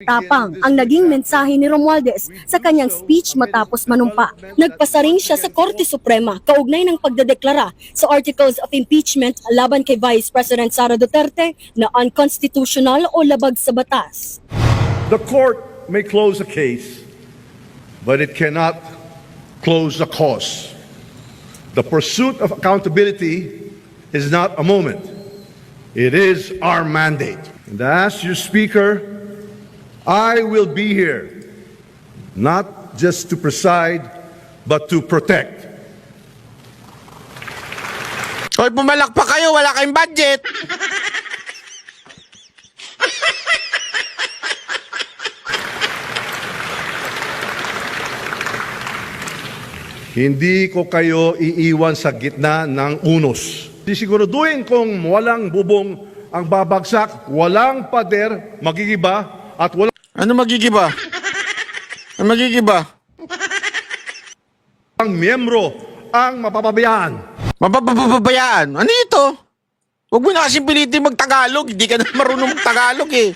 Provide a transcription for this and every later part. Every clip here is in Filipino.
Tapang ang naging mensahe ni Romualdez sa kanyang speech matapos manumpa. Nagpasa rin siya sa Korte Suprema kaugnay ng pagdedeklara sa articles of impeachment laban kay Vice President Sara Duterte na unconstitutional o labag sa batas. The court may close a case, but it cannot close a cause. The pursuit of accountability is not a moment, it is our mandate. And as your Speaker, I will be here not just to preside, but to protect. Hoy, pumalak pa kayo, wala kayong budget. Hindi ko kayo iiwan sa gitna ng unos. Sisiguraduhin kong walang bubong ang babagsak, walang pader, magigiba, at walang Ano magigiba? Ano magigiba? miyembro ang mapapabayaan. Mapapabayaan. Ano ito? Huwag mo na kasi pilitin mag-Tagalog. Hindi ka na marunong mag-Tagalog eh.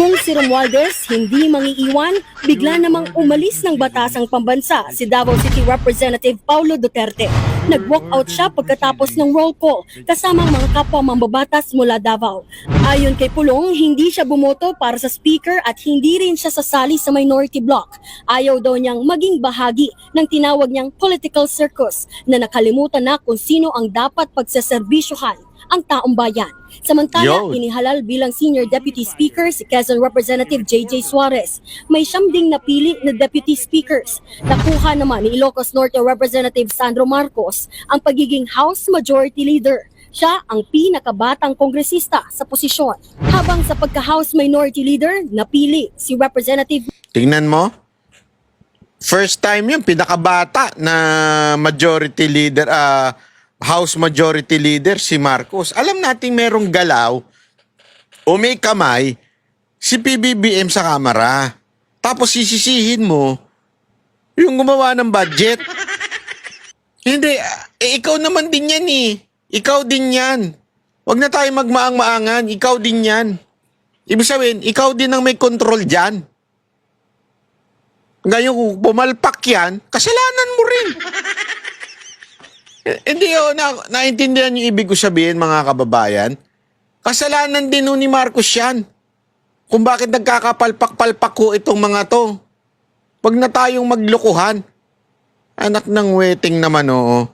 Kung si Romualdez hindi mangiiwan, bigla namang umalis ng batasang pambansa si Davao City Representative Paulo Duterte. Nag-walk out siya pagkatapos ng roll call kasama ang mga kapwa mambabatas mula Davao. Ayon kay Pulong, hindi siya bumoto para sa speaker at hindi rin siya sasali sa minority bloc. Ayaw daw niyang maging bahagi ng tinawag niyang political circus na nakalimutan na kung sino ang dapat pagsaserbisyuhan ang taong bayan. Samantala, Yo. inihalal bilang Senior Deputy Speaker si Quezon Representative JJ Suarez. May siyam ding napili na Deputy Speakers. Nakuha naman ni Ilocos Norte Representative Sandro Marcos ang pagiging House Majority Leader. Siya ang pinakabatang kongresista sa posisyon. Habang sa pagka-House Minority Leader, napili si Representative Tingnan mo. First time yun, pinakabata na majority leader, ah, House Majority Leader si Marcos. Alam nating merong galaw o may kamay si PBBM sa kamera. Tapos sisisihin mo yung gumawa ng budget. Hindi, eh, ikaw naman din yan eh. Ikaw din yan. Huwag na tayo magmaang-maangan. Ikaw din yan. Ibig sabihin, ikaw din ang may control dyan. Ngayon kung pumalpak yan, kasalanan mo rin. Hindi oh, na, naintindihan yung ibig ko sabihin mga kababayan. Kasalanan din ho ni Marcos yan. Kung bakit nagkakapalpak-palpak ko itong mga to. Huwag na tayong maglukuhan. Anak ng weting naman oo.